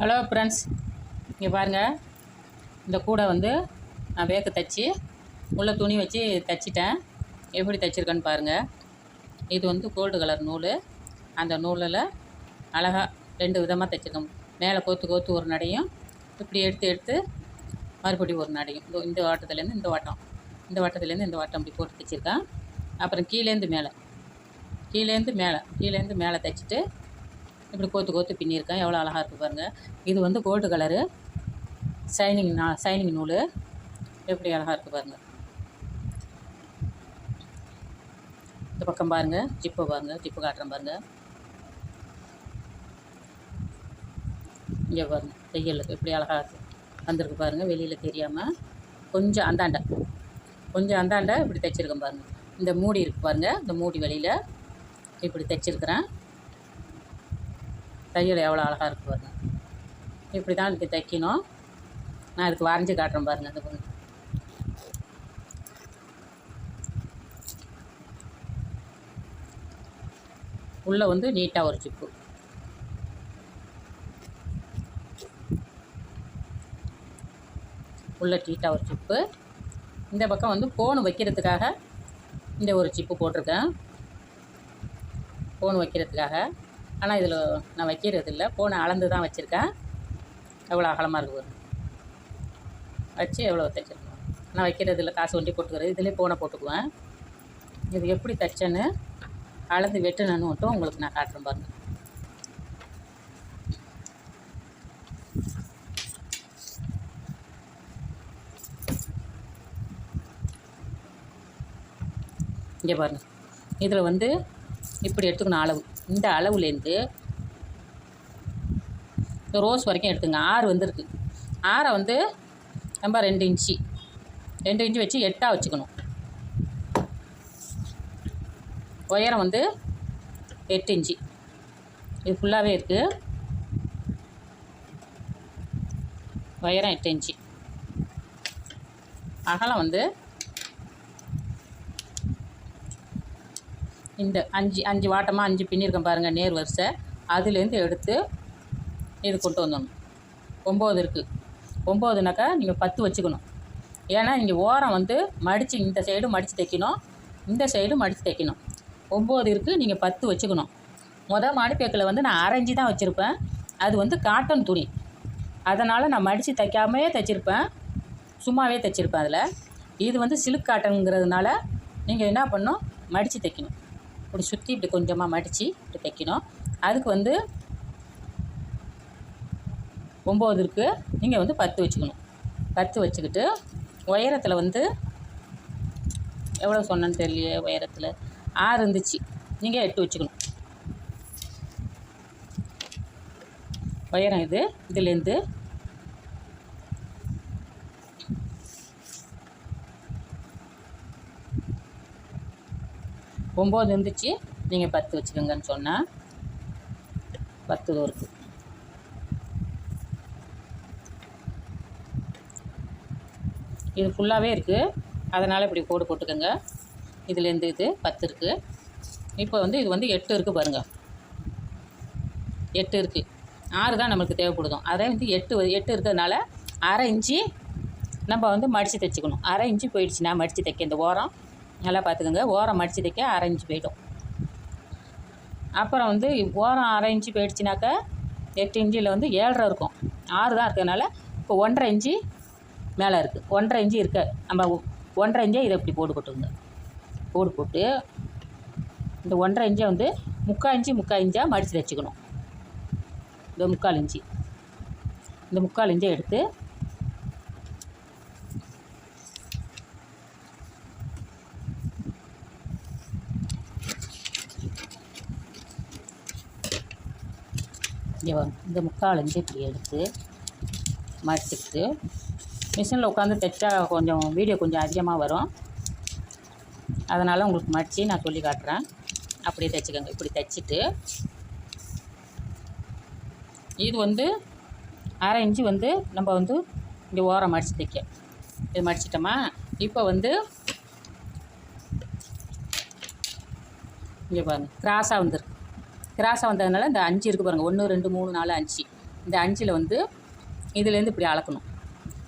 Hello friends இங்கே பாருங்கள் இந்த கூடை வந்து நான் வேக்க தைச்சி உள்ள துணி வச்சு தைச்சிட்டேன். எப்படி தைச்சிருக்கேன்னு பாருங்கள் இது வந்து கோல்டு கலர் நூல். அந்த நூலில் அழகாக ரெண்டு விதமாக தைச்சிருக்கோம். மேலே கோத்து கோத்து ஒரு நடையும் இப்படி எடுத்து எடுத்து மறுபடியும் ஒரு நடையும். இந்த இந்த வாட்டத்துலேருந்து இந்த வாட்டம். இந்த வாட்டத்துலேருந்து இந்த வாட்டம் இப்படி போட்டு தைச்சிருக்கேன். அப்புறம் கீழேருந்து மேலே. கீழேருந்து மேலே. கீழேருந்து மேலே தைச்சிட்டு இப்படி கோத்து கோத்து பின்னியிருக்கேன். எவ்வளோ அழகாக இருக்குது பாருங்கள் இது வந்து கோல்டு கலரு. ஷைனிங் நா ஷைனிங் நூல். எப்படி அழகாக இருக்குது பாருங்கள் இந்த பக்கம் பாருங்கள் ஜிப்பு பாருங்கள் ஜிப்பு காட்டுறேன் பாருங்கள் இங்கே பாருங்கள் தையலுக்கு எப்படி அழகாக இருக்குது வந்திருக்கு பாருங்கள் வெளியில் தெரியாமல் கொஞ்சம் அந்தாண்ட. கொஞ்சம் அந்தாண்ட இப்படி தைச்சிருக்கேன் பாருங்கள் இந்த மூடி இருக்குது பாருங்கள் இந்த மூடி வெளியில் இப்படி தைச்சிருக்கிறேன். தையல் எவ்வளோ அழகாக இருக்குது பாருங்கள் இப்படி தான் இப்படி தைக்கணும். நான் இதுக்கு வரைஞ்சி காட்டுறேன் பாருங்கள் அது கொஞ்சம் உள்ளே வந்து நீட்டாக ஒரு சிப்பு உள்ளே நீட்டாக ஒரு சிப்பு இந்த பக்கம் வந்து ஃபோன் வைக்கிறதுக்காக இந்த ஒரு சிப்பு போட்டிருக்கேன். ஃபோன் வைக்கிறதுக்காக. ஆனால் இதில் நான் வைக்கிறது இல்லை ஃபோனை அளந்து தான் வச்சுருக்கேன் எவ்வளோ அகலமாக இருக்குது வச்சு எவ்வளோ தைச்சிருக்கேன். நான் வைக்கிறது இல்லை காசு ஒண்டி போட்டுக்கிறது. இதிலே ஃபோனை போட்டுக்குவேன். இது எப்படி தைச்சேன்னு அளந்து வெட்டினு மட்டும் உங்களுக்கு நான் காட்டுறேன் பாருங்கள் இங்கே பாருங்கள் இதில் வந்து இப்படி எடுத்துக்கணும் அளவு. இந்த அளவுலேருந்து இந்த ரோஸ் வரைக்கும் எடுத்துங்க. ஆறு வந்துருக்கு. ஆறை வந்து நம்ம ரெண்டு இன்ச்சு. ரெண்டு இன்ச்சு வச்சு எட்டாக வச்சுக்கணும். உயரம் வந்து எட்டு இன்ச்சு. இது ஃபுல்லாகவே இருக்குது உயரம் எட்டு இன்ச்சு. அகலம் வந்து இந்த அஞ்சு அஞ்சு வாட்டமாக அஞ்சு பின்னிருக்கேன் பாருங்கள் நேர் வரிசை. அதுலேருந்து எடுத்து இது கொண்டு வந்துடணும் ஒம்பது இருக்குது ஒம்போதுனாக்கா நீங்கள் பத்து வச்சுக்கணும். ஏன்னா இங்கே ஓரம் வந்து மடித்து இந்த சைடு மடித்து தைக்கணும். இந்த சைடு மடித்து தைக்கணும். ஒம்பது இருக்குது நீங்கள் பத்து வச்சுக்கணும். மொதல் மாடிப்பேக்கில் வந்து நான் அரைஞ்சி தான் வச்சுருப்பேன். அது வந்து காட்டன் துணி. அதனால் நான் மடித்து தைக்காமே தைச்சிருப்பேன். சும்மாவே தைச்சிருப்பேன் அதில். இது வந்து சில்க் காட்டனுங்கிறதுனால நீங்கள் என்ன பண்ணணும்? மடித்து தைக்கணும். இப்படி சுற்றி இப்படி கொஞ்சமாக மடித்து இப்படி தைக்கணும். அதுக்கு வந்து ஒம்பது இருக்குது நீங்கள் வந்து பத்து வச்சுக்கணும். பத்து வச்சுக்கிட்டு உயரத்தில் வந்து எவ்வளோ சொன்னேன்னு தெரியலையே உயரத்தில். ஆறு இருந்துச்சு. நீங்கள் எட்டு வச்சுக்கணும். உயரம் இது இதுலேருந்து ஒம்பது இருந்துச்சு. நீங்கள் பத்து வச்சுக்கோங்கன்னு சொன்னால் பத்து தான் இது ஃபுல்லாகவே இருக்குது அதனால் இப்படி கோடு போட்டுக்கோங்க. இதுலேருந்து இது பத்து இருக்குது இப்போ வந்து இது வந்து எட்டு இருக்குது பாருங்கள் எட்டு இருக்குது ஆறு தான் நம்மளுக்கு தேவைப்படுதும் அதே வந்து எட்டு எட்டு இருக்கிறதுனால அரை இஞ்சி நம்ம வந்து மடித்து தைச்சிக்கணும். அரை இஞ்சி போயிடுச்சுன்னா மடித்து தைக்க இந்த ஓரம் நல்லா பார்த்துக்கோங்க. ஓரம் மடித்து தைக்க அரை இன்ச்சு போயிடும். அப்புறம் வந்து ஓரம் அரை இன்ச்சு போயிடுச்சுனாக்கா எட்டு இன்ச்சில் வந்து ஏழரை இருக்கும். ஆறு தான் இருக்கிறதுனால இப்போ ஒன்றரை இன்ச்சு மேலே இருக்குது ஒன்றரை இன்ச்சு இருக்க. நம்ம ஒன்றரை இன்ச்சே இதை இப்படி போட்டு போட்டுருங்க போடு போட்டு இந்த ஒன்றரை இன்ச்சை வந்து முக்கால் இன்ச்சு முக்கால் இன்ச்சாக மடித்து வச்சுக்கணும். இந்த முக்கால் இன்ச்சு இந்த முக்கால் இன்ச்சை எடுத்து இங்கே வாங்க இந்த முக்கால் இன்ச்சு இப்படி எடுத்து மடிச்சுக்கிட்டு மிஷினில் உட்காந்து தைச்சா கொஞ்சம் வீடியோ கொஞ்சம் அதிகமாக வரும். அதனால் உங்களுக்கு மடித்து நான் சொல்லி காட்டுறேன். அப்படியே தைச்சிக்கோங்க. இப்படி தைச்சிட்டு இது வந்து அரை இன்ச்சு வந்து நம்ம வந்து இங்கே ஓரம் மடித்து தைக்க. இது மடிச்சிட்டோமா? இப்போ வந்து இங்கே பாருங்கள் கிராஸாக வந்துருக்கு. கிராஸாக வந்ததுனால இந்த அஞ்சு இருக்குது பாருங்கள் ஒன்று ரெண்டு மூணு நாலு அஞ்சு. இந்த அஞ்சில் வந்து இதுலேருந்து இப்படி அளக்கணும்.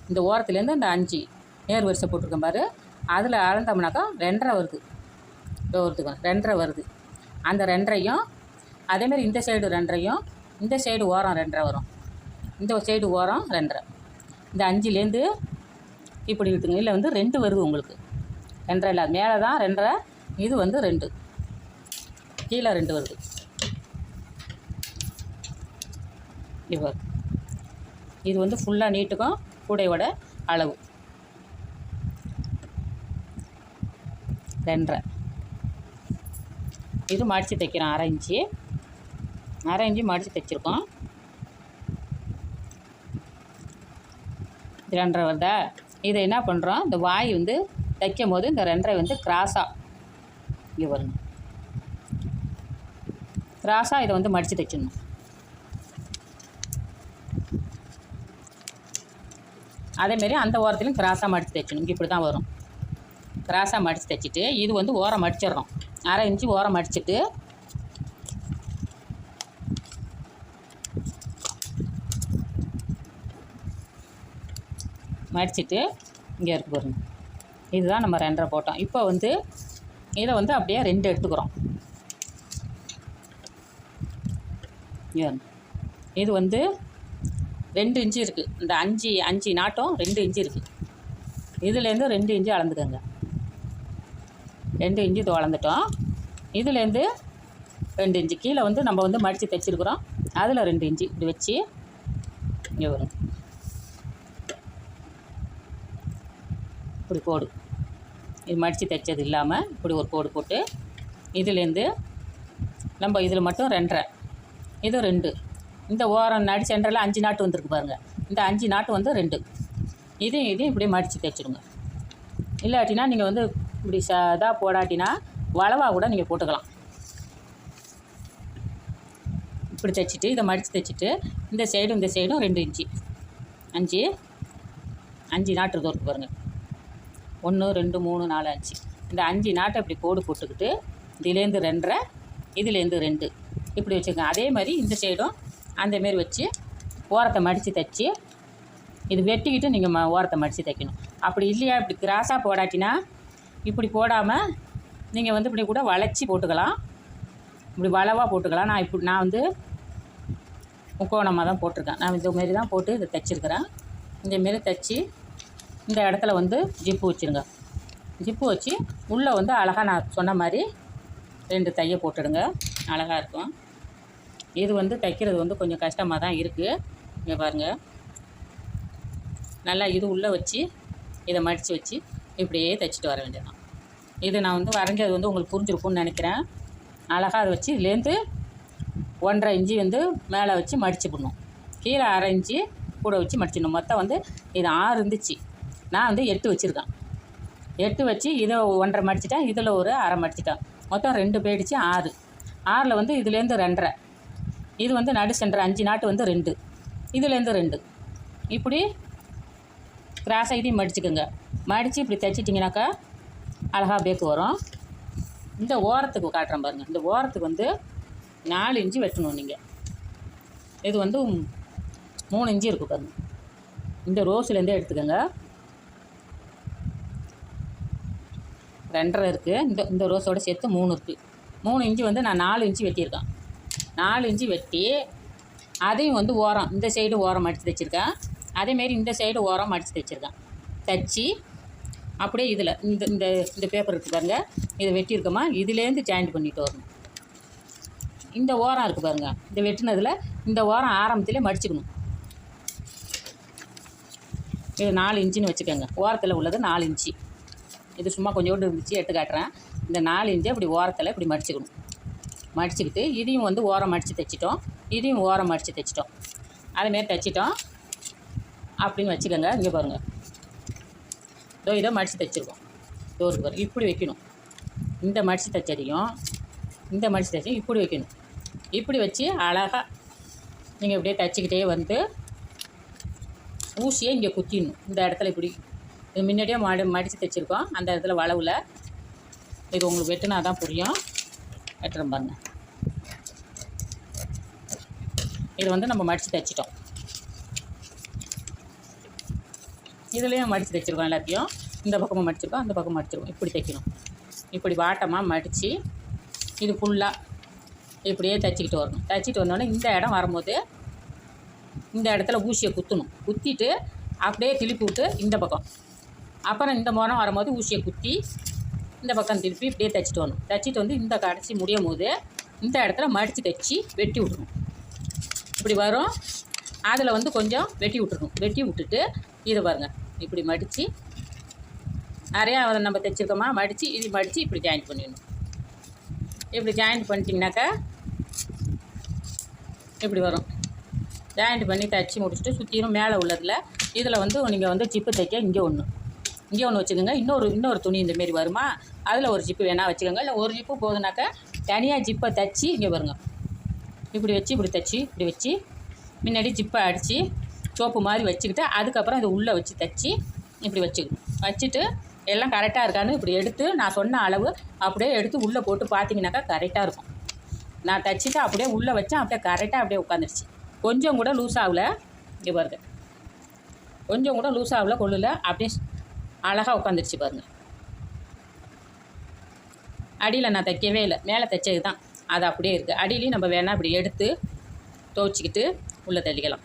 இந்த ஓரத்துலேருந்து இந்த அஞ்சு நேர் வரிசை போட்டிருக்கேன் பாரு. அதில் அளந்தோம்னாக்கா ரெண்டரை வருது. ஒருத்துக்கு ரெண்டரை வருது. அந்த ரெண்டரையும் அதேமாரி இந்த சைடு ரெண்டரையும் இந்த சைடு ஓரம் ரெண்டரை வரும். இந்த சைடு ஓரம் ரெண்டரை. இந்த அஞ்சுலேருந்து இப்படி விட்டுங்க இல்லை வந்து ரெண்டு வருது உங்களுக்கு. ரெண்டரை இல்லை மேலே தான் ரெண்டரை இது வந்து ரெண்டு. கீழே ரெண்டு வருது. இவர். இது வந்து ஃபுல்லாக நீட்டுக்கும் கூடையோட அளவு. ரெண்டரை. இது மடித்து தைக்கிறோம் அரை இன்ச்சு. அரை இன்ச்சு மடித்து தைச்சிருக்கோம். இது ரெண்டரை வருதா? இதை என்ன பண்ணுறோம் இந்த வாய் வந்து தைக்கும் போது இந்த ரெண்டரை வந்து கிராஸாக இங்கே வரணும் கிராஸாக இதை வந்து மடித்து தைச்சிடணும். அதேமாரி அந்த ஓரத்துலையும் கிராஸாக மடித்து தைக்கணும். இப்படி தான் வரும். கிராஸாக மடித்து தைச்சிட்டு இது வந்து ஓரம் மடிச்சிடுறோம். அரை இன்ச்சு ஓரம் மடிச்சிட்டு மடிச்சிட்டு இங்கே இருக்கு பாருங்க. இதுதான் நம்ம ரெண்டரை போட்டோம். இப்போ வந்து இதை வந்து அப்படியே ரெண்டு எடுத்துக்கிறோம். இது வந்து ரெண்டு இன்ச்சு இருக்குது இந்த அஞ்சு அஞ்சு நாட்டம் ரெண்டு இன்ச்சு இருக்குது இதுலேருந்து ரெண்டு இன்ச்சு அளந்துக்கோங்க. ரெண்டு இன்ச்சு இது வளர்ந்துட்டோம் இதுலேருந்து ரெண்டு இன்ச்சு. கீழே வந்து நம்ம வந்து மடித்து தைச்சிருக்கிறோம். அதில் ரெண்டு இன்ச்சு இப்படி வச்சு இங்கே வரும் இப்படி கோடு. இது மடித்து தைச்சது இல்லாமல் இப்படி ஒரு கோடு போட்டு இதுலேருந்து நம்ம இதில் மட்டும் ரெண்டரை. இது ரெண்டு. இந்த ஓரம் நடி சென்டரில் அஞ்சு நாட்டு வந்திருக்கு பாருங்கள் இந்த அஞ்சு நாட்டு வந்து ரெண்டு. இதையும் இதையும் இப்படி மடித்து தைச்சிடுங்க இல்லாட்டினா நீங்கள் வந்து இப்படி ச இதாக போடாட்டினா வளவாக கூட நீங்கள் போட்டுக்கலாம். இப்படி தைச்சிட்டு இதை மடித்து தைச்சிட்டு இந்த சைடும் இந்த சைடும் ரெண்டு இன்ச்சு. அஞ்சு. அஞ்சு நாட்டு இருக்கு பாருங்கள் ஒன்று ரெண்டு மூணு நாலு அஞ்சு. இந்த அஞ்சு நாட்டை இப்படி கோடு போட்டுக்கிட்டு இதுலேருந்து ரெண்டரை இதுலேருந்து ரெண்டு. இப்படி வச்சுக்கோங்க. அதே மாதிரி இந்த சைடும் அந்த மாரி வச்சு ஓரத்தை மடித்து தைச்சி இது வெட்டிக்கிட்டு நீங்கள் ம ஓரத்தை மடித்து தைக்கணும். அப்படி இல்லையா? இப்படி கிராஸாக போடாட்டினா இப்படி போடாமல் நீங்கள் வந்து இப்படி கூட வளைச்சி போட்டுக்கலாம். இப்படி வளவாக போட்டுக்கலாம். நான் இப்படி நான் வந்து முக்கோணமாக தான் போட்டிருக்கேன். நான் இந்த மாரி தான் போட்டு இதை தைச்சிருக்கிறேன். இந்த மாரி தைச்சி இந்த இடத்துல வந்து ஜிப்பு வச்சுருங்க. ஜிப்பு வச்சு உள்ளே வந்து அழகாக நான் சொன்ன மாதிரி ரெண்டு தைய போட்டுடுங்க. அழகாக இருக்கும். இது வந்து தைக்கிறது வந்து கொஞ்சம் கஷ்டமாக தான் இருக்குது இங்கே பாருங்கள் நல்லா இது உள்ளே வச்சு இதை மடித்து வச்சு இப்படியே தைச்சிட்டு வர வேண்டியதான் இது நான் வந்து வரைஞ்சது வந்து உங்களுக்கு புரிஞ்சிருக்கும்னு நினைக்கிறேன். அழகாக அதை வச்சு இதுலேருந்து ஒன்றரை இஞ்சி வந்து மேலே வச்சு மடிச்சுக்கணும் கீழே அரை இஞ்சி கூட வச்சு மடிச்சிடணும் மொத்தம் வந்து இது ஆறு இருந்துச்சு. நான் வந்து எட்டு வச்சுருக்கேன். எட்டு வச்சு இதை ஒன்றரை மடிச்சிட்டேன். இதில் ஒரு அரை மடிச்சிட்டேன். மொத்தம் ரெண்டு போயிடுச்சு ஆறு. ஆறில் வந்து இதுலேருந்து ரெண்டரை. இது வந்து நடு சென்டர் அஞ்சு நாட்டு வந்து ரெண்டு. இதுலேருந்து ரெண்டு. இப்படி கிராஸ் இதையும் மடிச்சுக்கோங்க. மடித்து இப்படி தைச்சிட்டிங்கனாக்கா அழகாக பேக்கு வரும். இந்த ஓரத்துக்கு காட்டுறேன் பாருங்கள் இந்த ஓரத்துக்கு வந்து நாலு இன்ச்சு வெட்டணும் நீங்கள் இது வந்து மூணு இன்ச்சு இருக்குது பாருங்கள் இந்த ரோஸ்லேருந்தே எடுத்துக்கோங்க. ரெண்டரை இருக்குது இந்த இந்த ரோஸோட சேர்த்து மூணு இருக்குது மூணு இன்ச்சு வந்து நான் நாலு இன்ச்சு வெட்டியிருக்கேன். நாலு இன்ச்சு வெட்டி அதையும் வந்து ஓரம் இந்த சைடு ஓரம் அடித்து தைச்சிருக்கேன் அதேமாரி இந்த சைடு ஓரம் அடித்து தைச்சிருக்கேன் தைச்சி அப்படியே இதில் இந்த இந்த இந்த பேப்பர் இருக்குது பாருங்க. இதை வெட்டியிருக்கோமா? இதுலேருந்து ஜாயிண்ட் பண்ணிட்டு வரணும். இந்த ஓரம் இருக்குது பாருங்க. இந்த வெட்டினதில் இந்த ஓரம் ஆரம்பத்திலே மடிச்சுக்கணும். இது நாலு இன்ச்சுன்னு வச்சுக்கோங்க. ஓரத்தில் உள்ளது நாலு இன்ச்சு இது சும்மா கொஞ்சோண்டு இருந்துச்சு எடுத்து காட்டுறேன். இந்த நாலு இன்ச்சு அப்படி ஓரத்தில் இப்படி மடிச்சுக்கணும். மடிச்சுக்கிட்டு இதையும் வந்து ஓரம் மடித்து தைச்சிட்டோம். இதையும் ஓரம் மடித்து தைச்சிட்டோம். அதேமாரி தைச்சிட்டோம். அப்படின்னு வச்சுக்கோங்க இங்கே பாருங்கள் இதோ இதை மடித்து தைச்சிருக்கோம் இதோ இருக்கு இப்படி வைக்கணும். இந்த மடித்து தைச்சதையும் இந்த மடித்து தைச்சதையும் இப்படி வைக்கணும். இப்படி வச்சு அழகாக நீங்கள் இப்படியே தைச்சிக்கிட்டே வந்து ஊசியை இங்கே குத்திடணும். இந்த இடத்துல இப்படி. இது முன்னாடியே மடி மடித்து தைச்சிருக்கோம். அந்த இடத்துல வளவில். இது உங்களுக்கு வெட்டினா தான் புரியும். எடுத்துகிட்டு பாருங்கள் இது வந்து நம்ம மடித்து தைச்சிட்டோம். இதுலேயும் மடித்து தைச்சிருக்கோம் எல்லாத்தையும். இந்த பக்கமும் மடிச்சிருக்கோம் அந்த பக்கம் மடிச்சிருக்கோம். இப்படி தைக்கணும். இப்படி வாட்டமாக மடித்து இது ஃபுல்லாக இப்படியே தைச்சிக்கிட்டு வரணும். தைச்சிட்டு வந்தோடனே இந்த இடம் வரும்போது இந்த இடத்துல ஊசியை குத்தணும். குத்திட்டு அப்படியே திருப்பி விட்டு இந்த பக்கம். அப்புறம் இந்த மரம் வரும்போது ஊசியை குத்தி இந்த பக்கம் திருப்பி இப்படியே தைச்சிட்டு வரணும். தைச்சிட்டு வந்து இந்த கடைசி முடியும் போது இந்த இடத்துல மடித்து தைச்சி வெட்டி விட்ருணும் இப்படி வரும். அதில் வந்து கொஞ்சம் வெட்டி விட்டுருணும் வெட்டி விட்டுட்டு இதை பாருங்கள் இப்படி மடித்து நிறையா அதை நம்ம தைச்சிருக்கோமா? மடித்து இது மடித்து இப்படி ஜாயின் பண்ணிடணும். இப்படி ஜாயின் பண்ணிட்டீங்கனாக்கா இப்படி வரும். ஜாயிண்ட் பண்ணி தைச்சி முடிச்சுட்டு சுற்றிலும் மேலே உள்ளதில் இதில் வந்து நீங்கள் வந்து ஜிப்பு தைக்க இங்கே ஒன்று இங்கே ஒன்று வச்சுக்கோங்க. இன்னொரு இன்னொரு துணி இந்தமாரி வருமா? அதில் ஒரு ஜிப்பு வேணால் வச்சுக்கோங்க. இல்லை ஒரு ஜிப்பு போதுனாக்கா தனியாக ஜிப்பை தைச்சி இங்கே வருங்க இப்படி வச்சு இப்படி தைச்சி இப்படி வச்சு முன்னாடி ஜிப்பை அடித்து சோப்பு மாதிரி வச்சுக்கிட்டு அதுக்கப்புறம் இதை உள்ளே வச்சு தைச்சி இப்படி வச்சுக்கணும் வச்சுட்டு எல்லாம் கரெக்டாக இருக்கான்னு இப்படி எடுத்து நான் சொன்ன அளவு அப்படியே எடுத்து உள்ளே போட்டு பார்த்தீங்கன்னாக்கா கரெக்டாக இருக்கும். நான் தைச்சிட்டு அப்படியே உள்ளே வச்சேன் அப்படியே கரெக்டாக அப்படியே உட்காந்துருச்சு. கொஞ்சம் கூட லூஸ் ஆகலை. இங்கே பாருங்க. கொஞ்சம் கூட லூஸ் ஆகலை கொள்ளல அப்படியே அழகாக உட்காந்துருச்சு பாருங்க. அடியில் நான் தைக்கவே இல்லை. மேலே தைச்சது தான் அது அப்படியே இருக்குது அடியிலையும் நம்ம வேணால் இப்படி எடுத்து துவச்சிக்கிட்டு உள்ளே தள்ளிக்கலாம்.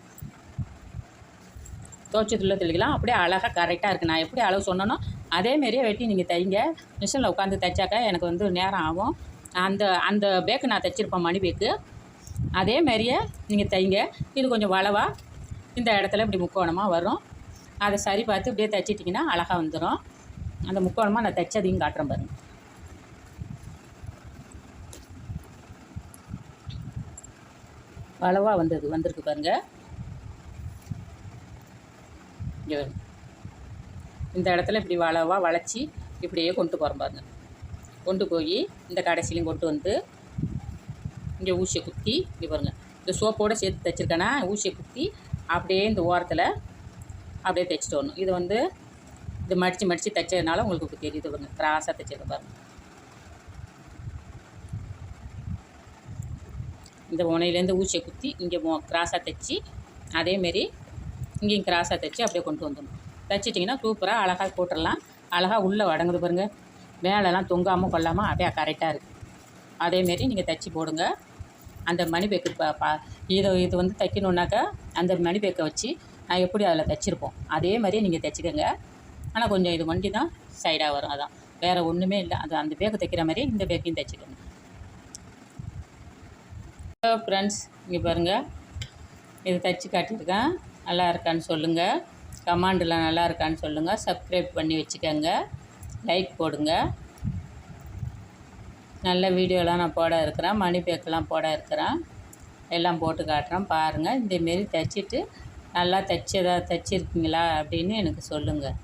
துவச்சது உள்ளே தெளிக்கலாம் அப்படியே அழகாக கரெக்டாக இருக்குது நான் எப்படி அளவு சொன்னனோ அதேமாரியே வெட்டி நீங்கள் தைங்க. மிஷினில் உட்காந்து தைச்சாக்கா எனக்கு வந்து நேரம் ஆகும். அந்த அந்த பேக்கு நான் தைச்சிருப்பேன் மணி பேக்கு அதே மாதிரியே நீங்கள் தைங்க. இது கொஞ்சம் வளவாக இந்த இடத்துல இப்படி முக்கோணமாக வரும். அதை சரி பார்த்து இப்படியே தைச்சிட்டிங்கன்னா அழகாக வந்துடும் அந்த முக்கோணமாக நான் தைச்சதையும் காட்டுறேன் பாருங்கள் அளவாக வந்தது வந்திருக்கு பாருங்க. இந்த இடத்துல இப்படி வளவாக வளைச்சி இப்படியே கொண்டு போகிறோம் பாருங்க. கொண்டு போய் இந்த கடைசிலையும் கொண்டு வந்து இங்கே ஊசியை குத்தி இப்படி பாருங்க. இந்த சோப்போடு சேர்த்து தைச்சிருக்கேன்னா ஊசியை குத்தி அப்படியே இந்த ஓரத்தில் அப்படியே தைச்சிட்டு வரணும். இது வந்து இது மடித்து மடித்து தைச்சதுனால உங்களுக்கு தெரியுது. பாருங்க கிராஸாக தைச்சது பாருங்க. இந்த முனையிலேருந்து ஊசியை குத்தி இங்கே மோ கிராஸாக தைச்சி அதேமாரி இங்கேயும் கிராஸாக தைச்சி அப்படியே கொண்டு வந்துடணும். தைச்சிட்டிங்கன்னா சூப்பராக அழகாக போட்டுடலாம். அழகாக உள்ளே வடங்குது பாருங்கள் மேலெல்லாம் தொங்காமல் கொள்ளாமல் அப்படியே கரெக்டாக இருக்குது அதேமாரி நீங்கள் தைச்சி போடுங்க. அந்த மணி பேக்கு ப இதை இது வந்து தைக்கணுன்னாக்கா அந்த மணி பேக்கை வச்சு நான் எப்படி அதில் தைச்சிருப்போம்? அதே மாதிரியே நீங்கள் தைச்சிக்கோங்க. ஆனால் கொஞ்சம் இது வண்டி தான் சைடாக வரும் அதான். வேறு ஒன்றுமே இல்லை. அது அந்த பேக்கு தைக்கிற மாதிரியே இந்த பேக்கையும் தைச்சிக்கோங்க. ஹலோ ஃப்ரெண்ட்ஸ் இங்கே பாருங்கள் இது தைச்சி காட்டியிருக்கேன். நல்லா இருக்கான்னு சொல்லுங்கள் கமாண்டில் நல்லா இருக்கான்னு சொல்லுங்கள் சப்ஸ்கிரைப் பண்ணி வச்சுக்கோங்க. லைக் போடுங்க. நல்ல வீடியோலாம் நான் போட இருக்கிறேன். மணி பேக்கெல்லாம் போட இருக்கிறேன். எல்லாம் போட்டு காட்டுறேன். பாருங்கள் இந்தமாரி தைச்சிட்டு நல்லா தைச்சதா தைச்சிருக்கீங்களா அப்படின்னு எனக்கு சொல்லுங்கள்